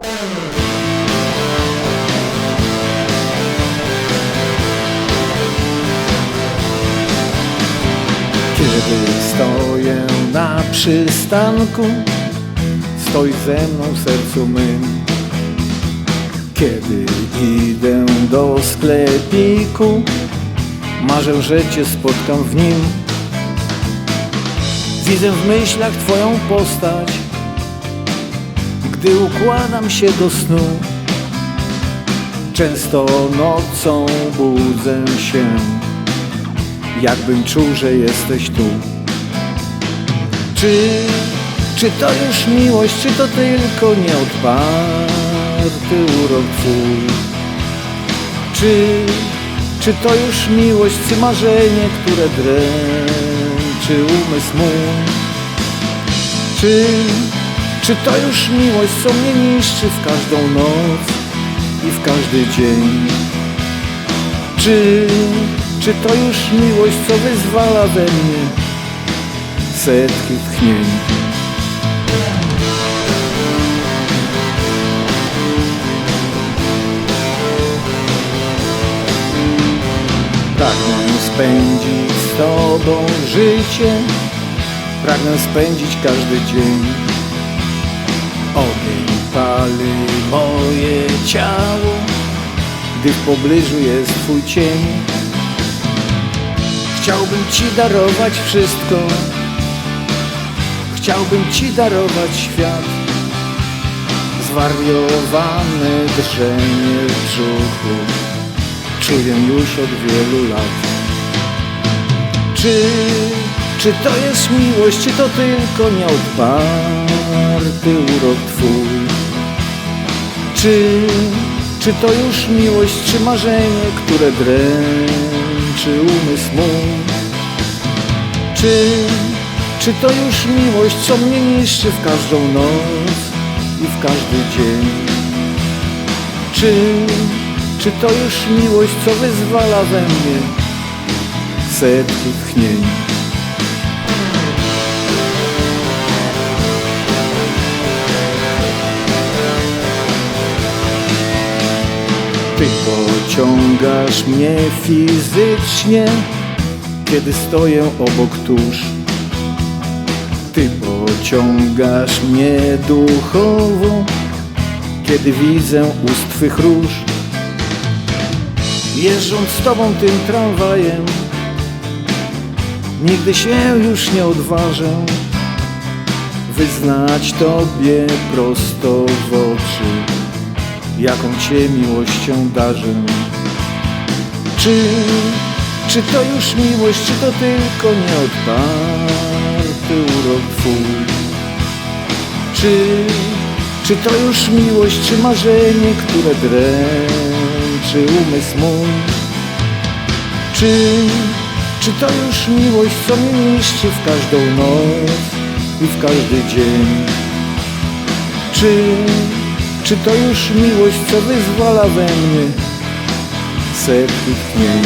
Kiedy stoję na przystanku Stoi ze mną w sercu mym Kiedy idę do sklepiku Marzę, że Cię spotkam w nim. Widzę w myślach Twoją postać Gdy układam się do snu Często nocą budzę się Jakbym czuł, że jesteś tu. Czy, czy to już miłość, czy to tylko nieodparty urok twój? Czy, czy to już miłość, czy marzenie, które dręczy umysł mój? Czy, czy to już miłość, co mnie niszczy w każdą noc i w każdy dzień? Czy, czy to już miłość, co wyzwala we mnie setki tchnień? Pragnę spędzić z Tobą życie. Pragnę spędzić każdy dzień Ogień pali moje ciało Gdy w pobliżu jest Twój cień. Chciałbym Ci darować wszystko. Chciałbym Ci darować świat. Zwariowane drżenie w brzuchu. Czuję już od wielu lat. Czy, czy to jest miłość, czy to tylko nieodparty urok Twój. Czy, czy to już miłość, czy marzenie, które dręczy umysł mój? Czy, czy to już miłość, co mnie niszczy w każdą noc i w każdy dzień? Czy, czy to już miłość, co wyzwala we mnie setki? Ty pociągasz mnie fizycznie, kiedy stoję obok tuż. Ty pociągasz mnie duchowo, kiedy widzę ust Twych róż. Jeżdżąc z Tobą tym tramwajem, nigdy się już nie odważę wyznać Tobie prosto w oczy, jaką Cię miłością darzę. Czy, czy to już miłość, czy to tylko nieodparty urok Twój? Czy, czy to już miłość, czy marzenie, które dręczy umysł mój? Czy, czy to już miłość, co mnie niszczy w każdą noc i w każdy dzień? Czy, czy to już miłość, co wyzwala we mnie setki tchnień?